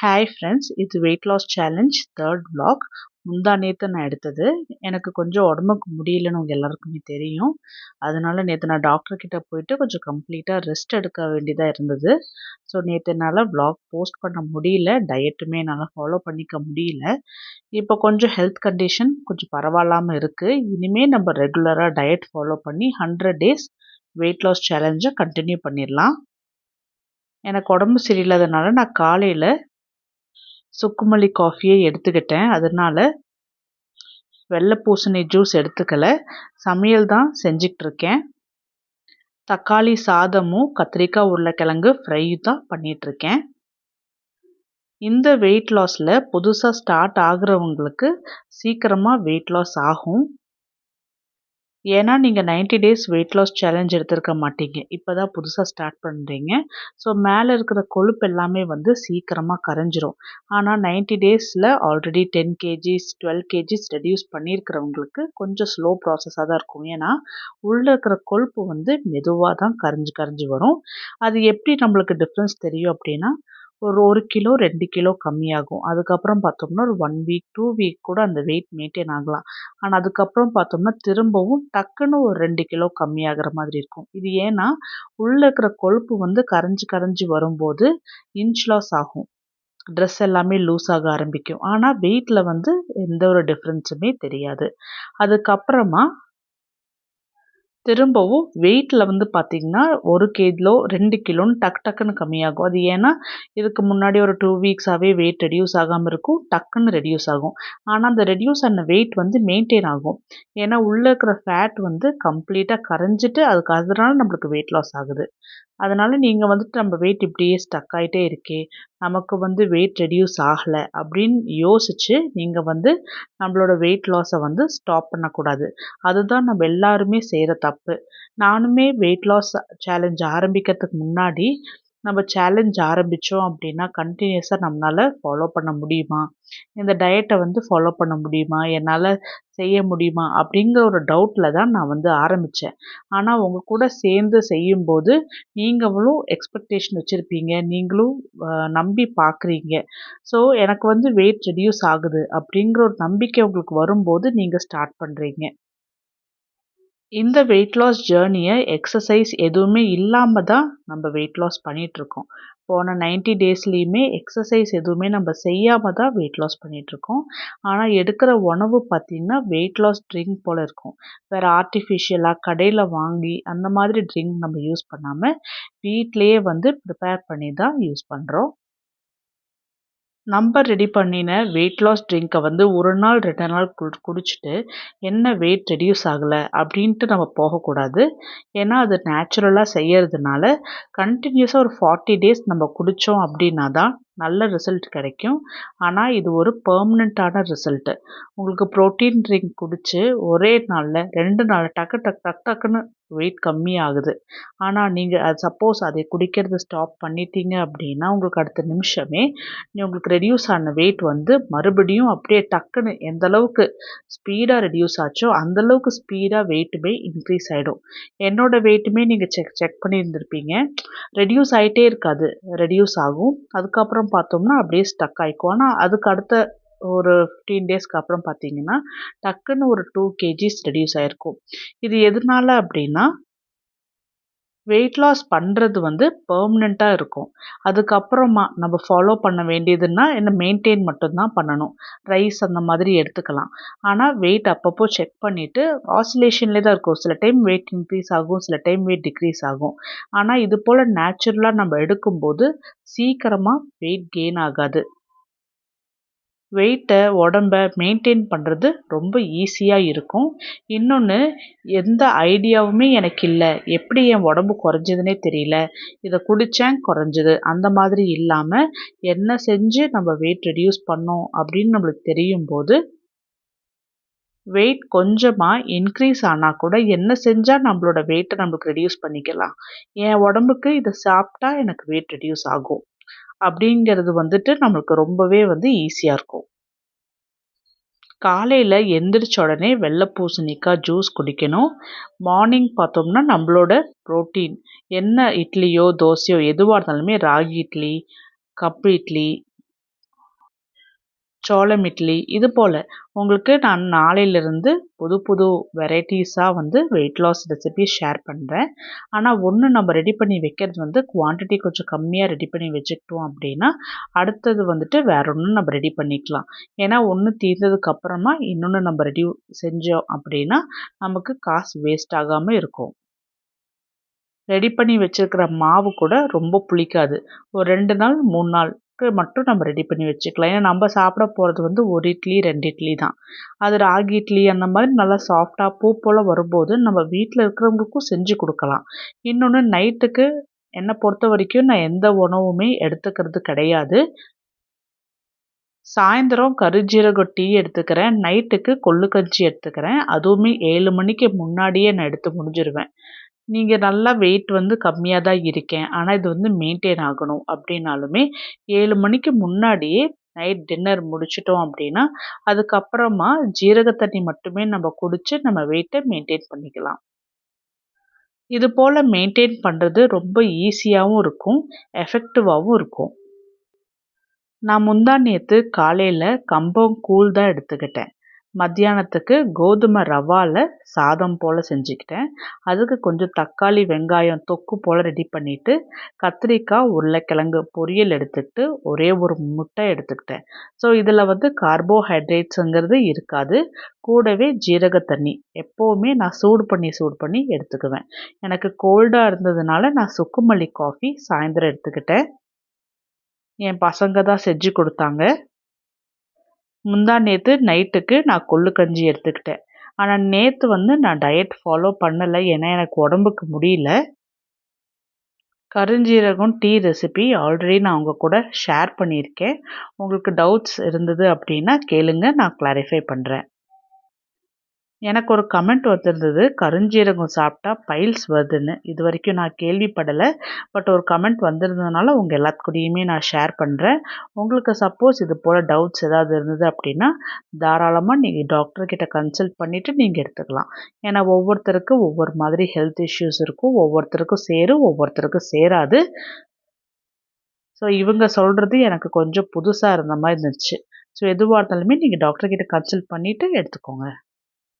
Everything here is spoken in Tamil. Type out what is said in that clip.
ஹாய் ஃப்ரெண்ட்ஸ் இது weight loss challenge third blog முந்தா நேற்று நான் எடுத்தது. எனக்கு கொஞ்சம் உடம்புக்கு முடியலன்னு உங்கள் எல்லாருக்குமே தெரியும். அதனால் நேற்று நான் டாக்டர்கிட்ட போயிட்டு கொஞ்சம் கம்ப்ளீட்டாக ரெஸ்ட் எடுக்க வேண்டியதாக இருந்தது. ஸோ நேற்று என்னால் ப்ளாக் போஸ்ட் பண்ண முடியல. டயட்டுமே என்னால் ஃபாலோ பண்ணிக்க முடியல. இப்போ கொஞ்சம் ஹெல்த் கண்டிஷன் கொஞ்சம் பரவாயில்லாமல் இருக்குது இனிமேல் நம்ம ரெகுலராக டயட் ஃபாலோ பண்ணி ஹண்ட்ரட் டேஸ் வெயிட் லாஸ் சேலஞ்சை கண்டினியூ பண்ணிடலாம். எனக்கு உடம்பு சரியில்லாதனால நான் காலையில் சுக்குமல்லி காஃபியை எடுத்துக்கிட்டேன். அதனால் வெள்ளை பூசணி ஜூஸ் எடுத்துக்கலை. சமையல் தான் செஞ்சுக்கிட்டு இருக்கேன் தக்காளி சாதமும் கத்திரிக்காய் உருளைக்கிழங்கு ஃப்ரையும் தான் பண்ணிகிட்ருக்கேன் இந்த வெயிட் லாஸில் புதுசாக ஸ்டார்ட் ஆகுறவங்களுக்கு சீக்கிரமாக வெயிட் லாஸ் ஆகும். ஏன்னா நீங்கள் ninety days weight loss challenge எடுத்திருக்க மாட்டீங்க. இப்போ தான் புதுசாக ஸ்டார்ட் பண்ணுறீங்க ஸோ மேலே இருக்கிற கொழுப்பு எல்லாமே வந்து சீக்கிரமாக கரைஞ்சிரும். ஆனால் நைன்டி டேஸில் already ten kgs twelve kgs reduce பண்ணியிருக்கிறவங்களுக்கு கொஞ்சம் ஸ்லோ ப்ராசஸாக தான் இருக்கும். ஏன்னா உள்ளே இருக்கிற கொழுப்பு வந்து மெதுவாக தான் கரைஞ்சி கரைஞ்சி வரும். அது எப்படி நம்மளுக்கு டிஃப்ரென்ஸ் தெரியும் அப்படின்னா ஒரு ஒரு கிலோ ரெண்டு கிலோ கம்மியாகும். அதுக்கப்புறம் பார்த்தோம்னா ஒரு ஒன் வீக் டூ வீக் கூட அந்த வெயிட் மெயின்டைன் ஆகலாம். ஆனால் அதுக்கப்புறம் பார்த்தோம்னா திரும்பவும் டக்குன்னு ஒரு ரெண்டு கிலோ கம்மியாகிற மாதிரி இருக்கும். இது ஏன்னா உள்ளே இருக்கிற கொழுப்பு வந்து கரைஞ்சி கரைஞ்சி வரும்போது இன்ச் லாஸ் ஆகும். ட்ரெஸ் எல்லாமே லூஸ் ஆக ஆரம்பிக்கும். ஆனால் வெயிட்டில் வந்து எந்த ஒரு டிஃப்ரென்ஸுமே தெரியாது. அதுக்கப்புறமா திரும்பவும் வெயிட்டில் வந்து பார்த்திங்கன்னா ஒரு கிலோ ரெண்டு கிலோன்னு டக் டக்குன்னு கம்மியாகும். அது ஏன்னா இதுக்கு முன்னாடி ஒரு டூ வீக்ஸாகவே வெயிட் ரெடியூஸ் ஆகாமல் இருக்கும் டக்குன்னு ரெடியூஸ் ஆகும். ஆனால் அந்த ரெடியூஸ் ஆன வெயிட் வந்து மெயின்டைன் ஆகும். ஏன்னா உள்ளே இருக்கிற ஃபேட் வந்து கம்ப்ளீட்டாக கரைஞ்சிட்டு அதுக்கு அதனால நம்மளுக்கு வெயிட் லாஸ் ஆகுது. அதனால் நீங்கள் வந்துட்டு நம்ம வெயிட் இப்படியே ஸ்டக் ஆகிட்டே இருக்கே நமக்கு வந்து வெயிட் ரெடியூஸ் ஆகலை அப்படின்னு யோசித்து நீங்கள் வந்து நம்மளோட வெயிட் லாஸை வந்து ஸ்டாப் பண்ணக்கூடாது. அதுதான் நம்ம எல்லாருமே செய்கிற தப்பு. நானுமே வெயிட் லாஸ் சேலஞ்ச் ஆரம்பிக்கிறதுக்கு முன்னாடி நம்ம சேலஞ்ச் ஆரம்பித்தோம் அப்படின்னா கண்டினியூஸாக நம்மளால் ஃபாலோ பண்ண முடியுமா? இந்த டயட்டை வந்து ஃபாலோ பண்ண முடியுமா? என்னால் செய்ய முடியுமா? அப்படிங்கிற ஒரு டவுட்டில் தான் நான் வந்து ஆரம்பித்தேன் ஆனால் உங்கள் கூட சேர்ந்து செய்யும்போது நீங்களும் எக்ஸ்பெக்டேஷன் வச்சுருப்பீங்க. நீங்களும் நம்பி பார்க்குறீங்க ஸோ எனக்கு வந்து வெயிட் ரெடியூஸ் ஆகுது அப்படிங்கிற ஒரு நம்பிக்கை உங்களுக்கு வரும்போது நீங்கள் ஸ்டார்ட் பண்ணுறீங்க இந்த வெயிட் லாஸ் ஜேர்னியை எக்ஸசைஸ் எதுவுமே இல்லாமல் தான் நம்ம வெயிட் லாஸ் பண்ணிகிட்ருக்கோம் போன நைன்டி டேஸ்லேயுமே எக்ஸசைஸ் எதுவுமே நம்ம செய்யாமல் தான் வெயிட் லாஸ் பண்ணிகிட்ருக்கோம் ஆனால் எடுக்கிற உணவு பார்த்திங்கன்னா வெயிட் லாஸ் ட்ரிங்க் போல் இருக்கும். வேறு ஆர்டிஃபிஷியலாக கடையில் வாங்கி அந்த மாதிரி ட்ரிங்க் நம்ம யூஸ் பண்ணாமல் வீட்டிலையே வந்து ப்ரிப்பேர் பண்ணி தான் யூஸ் பண்ணுறோம் நம்ம ரெடி பண்ணின வெயிட் லாஸ் ட்ரிங்க்கை வந்து ஒரு நாள் ரெண்டு நாள் கு குடிச்சிட்டு என்ன வெயிட் ரெடியூஸ் ஆகலை அப்படின்ட்டு நம்ம போகக்கூடாது. ஏன்னா அது நேச்சுரலாக செய்கிறதுனால கண்டினியூஸாக ஒரு ஃபார்ட்டி டேஸ் நம்ம குடித்தோம் அப்படின்னா தான் நல்ல ரிசல்ட் கிடைக்கும். ஆனால் இது ஒரு பர்மனெண்ட்டான ரிசல்ட்டு உங்களுக்கு ப்ரோட்டீன் ட்ரிங்க் குடித்து ஒரே நாளில் ரெண்டு நாள் டக்கு டக் டக் டக்குன்னு வெயிட் கம்மி ஆகுது. ஆனால் நீங்கள் அது சப்போஸ் அதை குடிக்கிறதை ஸ்டாப் பண்ணிட்டீங்க அப்படின்னா உங்களுக்கு அடுத்த நிமிஷமே உங்களுக்கு ரெடியூஸ் ஆன வெயிட் வந்து மறுபடியும் அப்படியே டக்குன்னு எந்த அளவுக்கு ஸ்பீடாக ரெடியூஸ் ஆச்சோ அந்தளவுக்கு ஸ்பீடாக வெயிட்டுமே இன்க்ரீஸ் ஆகிடும் என்னோடய வெயிட்டுமே நீங்கள் செக் செக் பண்ணியிருந்திருப்பீங்க. ரெடியூஸ் ஆகிட்டே இருக்காது. ரெடியூஸ் ஆகும். அதுக்கப்புறம் பார்த்தோம்னா அப்படியே ஸ்டக் ஆகிக்கும் ஆனால் அதுக்கு அடுத்த ஒரு ஃபிஃப்டீன் டேஸ்க்கு அப்புறம் பார்த்தீங்கன்னா டக்குன்னு ஒரு டூ கேஜிஸ் ரெடியூஸ் ஆகிருக்கும் இது எதனால அப்படின்னா வெயிட் லாஸ் பண்ணுறது வந்து பெர்மனெண்ட்டாக இருக்கும். அதுக்கப்புறமா நம்ம ஃபாலோ பண்ண வேண்டியதுன்னா என்ன மெயின்டைன் மட்டும்தான் பண்ணணும். ரைஸ் அந்த மாதிரி எடுத்துக்கலாம். ஆனால் வெயிட் அப்பப்போ செக் பண்ணிவிட்டு ஆசிலேஷன்லேயே தான் இருக்கும். சில டைம் வெயிட் இன்க்ரீஸ் ஆகும் சில டைம் வெயிட் டிக்ரீஸ் ஆகும். ஆனால் இது போல் நேச்சுரலாக நம்ம எடுக்கும்போது சீக்கிரமாக வெயிட் கெயின் ஆகாது. வெயிட்டை உடம்ப மெயின்டைன் பண்ணுறது ரொம்ப ஈஸியாக இருக்கும். இன்னொன்று எந்த ஐடியாவுமே எனக்கு இல்லை. எப்படி என் உடம்பு குறைஞ்சதுனே தெரியல. இதை குடித்தேன் குறைஞ்சது. அந்த மாதிரி இல்லாமல் என்ன செஞ்சு நம்ம வெயிட் ரெடியூஸ் பண்ணோம் அப்படின்னு நம்மளுக்கு தெரியும் போது வெயிட் கொஞ்சமாக இன்க்ரீஸ் ஆனால் கூட என்ன செஞ்சால் நம்மளோட வெயிட்டை நம்மளுக்கு ரெடியூஸ் பண்ணிக்கலாம். என் உடம்புக்கு இதை சாப்பிட்டா எனக்கு வெயிட் ரெடியூஸ் ஆகும். அப்படிங்கிறது வந்துட்டு நம்மளுக்கு ரொம்பவே வந்து ஈஸியாக இருக்கும். காலையில் எந்திரிச்ச உடனே வெள்ளை பூசணிக்காய் ஜூஸ் குடிக்கணும். மார்னிங் பார்த்தோம்னா நம்மளோட ப்ரோட்டீன் என்ன இட்லியோ தோசையோ எதுவாக இருந்தாலுமே ராகி இட்லி கப்பு இட்லி சோளம் இட்லி இது போல் உங்களுக்கு நான் நாளையிலிருந்து புது புது வெரைட்டிஸாக வந்து வெயிட் லாஸ் ரெசிபி ஷேர் பண்ணுறேன் ஆனால் ஒன்று நம்ம ரெடி பண்ணி வைக்கிறது வந்து குவான்டிட்டி கொஞ்சம் கம்மியாக ரெடி பண்ணி வச்சுக்கிட்டோம் அப்படின்னா அடுத்தது வந்துட்டு வேற ஒன்று நம்ம ரெடி பண்ணிக்கலாம். ஏன்னா ஒன்று தீர்ந்ததுக்கு அப்புறமா இன்னொன்று நம்ம ரெடி செஞ்சோம் அப்படின்னா நமக்கு காசு வேஸ்ட் ஆகாமல் இருக்கும். ரெடி பண்ணி வச்சுருக்கிற மாவு கூட ரொம்ப புளிக்காது. ஒரு ரெண்டு நாள் மூணு நாள் மட்டும் நம்ம ரெடி பண்ணி வச்சுக்கலாம். ஏன்னா நம்ம சாப்பிட போகிறது வந்து ஒரு இட்லி ரெண்டு இட்லி தான். அது ராகி இட்லி அந்த மாதிரி நல்லா சாஃப்டாக பூ போல் வரும்போது நம்ம வீட்டில் இருக்கிறவங்களுக்கும் செஞ்சு கொடுக்கலாம். இன்னொன்று நைட்டுக்கு என்னை பொறுத்த வரைக்கும் நான் எந்த உணவுமே எடுத்துக்கிறது கிடையாது. சாயந்தரம் கருஜீரக டீ எடுத்துக்கிறேன். நைட்டுக்கு கொள்ளு கஞ்சி எடுத்துக்கிறேன். அதுவுமே ஏழு மணிக்கு முன்னாடியே நான் எடுத்து முடிஞ்சிருவேன். நீங்கள் நல்லா வெயிட் வந்து கம்மியாக தான் இருக்கேன். ஆனால் இது வந்து மெயின்டைன் ஆகணும் அப்படின்னாலுமே ஏழு மணிக்கு முன்னாடியே நைட் டின்னர் முடிச்சிட்டோம் அப்படின்னா அதுக்கப்புறமா ஜீரக தண்ணி மட்டுமே நம்ம குடித்து நம்ம வெயிட்டை மெயின்டைன் பண்ணிக்கலாம். இது போல் மெயின்டைன் பண்ணுறது ரொம்ப ஈஸியாகவும் இருக்கும் எஃபெக்டிவாகவும் இருக்கும். நான் முந்தா நேற்று காலையில் கம்பம் கூழ் தான் எடுத்துக்கிட்டேன். மத்தியானத்துக்கு கோதுமை ரவாவில் சாதம் போல் செஞ்சுக்கிட்டேன். அதுக்கு கொஞ்சம் தக்காளி வெங்காயம் தொக்கு போல் ரெடி பண்ணிவிட்டு கத்திரிக்காய் உருளைக்கிழங்கு பொரியல் எடுத்துக்கிட்டு ஒரே ஒரு முட்டை எடுத்துக்கிட்டேன். ஸோ இதில் வந்து கார்போஹைட்ரேட்ஸுங்கிறது இருக்காது. கூடவே ஜீரக தண்ணி. எப்போவுமே நான் சூடு பண்ணி சூடு பண்ணி எடுத்துக்குவேன். எனக்கு கோல்டாக இருந்ததுனால நான் சுக்குமல்லி காஃபி சாயந்தரம் எடுத்துக்கிட்டேன். என் பசங்க தான் செஞ்சு கொடுத்தாங்க. முந்தா நேற்று நைட்டுக்கு நான் கொள்ளு கஞ்சி எடுத்துக்கிட்டேன். ஆனால் நேற்று வந்து நான் டயட் ஃபாலோ பண்ணலை. ஏன்னா எனக்கு உடம்புக்கு முடியல. கருஞ்சீரகம் டீ ரெசிபி ஆல்ரெடி நான் உங்கள் கூட ஷேர் பண்ணியிருக்கேன். உங்களுக்கு டவுட்ஸ் இருந்தது அப்படின்னா கேளுங்க. நான் கிளாரிஃபை பண்ணுறேன் எனக்கு ஒரு கமெண்ட் வந்திருந்தது கருஞ்சீரகம் சாப்பிட்டா பைல்ஸ் வருதுன்னு. இது வரைக்கும் நான் கேள்விப்படலை. பட் ஒரு கமெண்ட் வந்திருந்ததுனால உங்கள் எல்லாத்துக்கூடையுமே நான் ஷேர் பண்ணுறேன் உங்களுக்கு சப்போஸ் இது போல் டவுட்ஸ் ஏதாவது இருந்தது அப்படின்னா தாராளமாக நீங்கள் டாக்டர்கிட்ட கன்சல்ட் பண்ணிவிட்டு நீங்கள் எடுத்துக்கலாம். ஏன்னா ஒவ்வொருத்தருக்கும் ஒவ்வொரு மாதிரி ஹெல்த் இஷ்யூஸ் இருக்கும். ஒவ்வொருத்தருக்கும் சேரும் ஒவ்வொருத்தருக்கும் சேராது. ஸோ இவங்க சொல்கிறது எனக்கு கொஞ்சம் புதுசாக இருந்த மாதிரி இருந்துச்சு. ஸோ எதுவாக இருந்தாலுமே நீங்கள் டாக்டர்கிட்ட கன்சல்ட் பண்ணிவிட்டு எடுத்துக்கோங்க.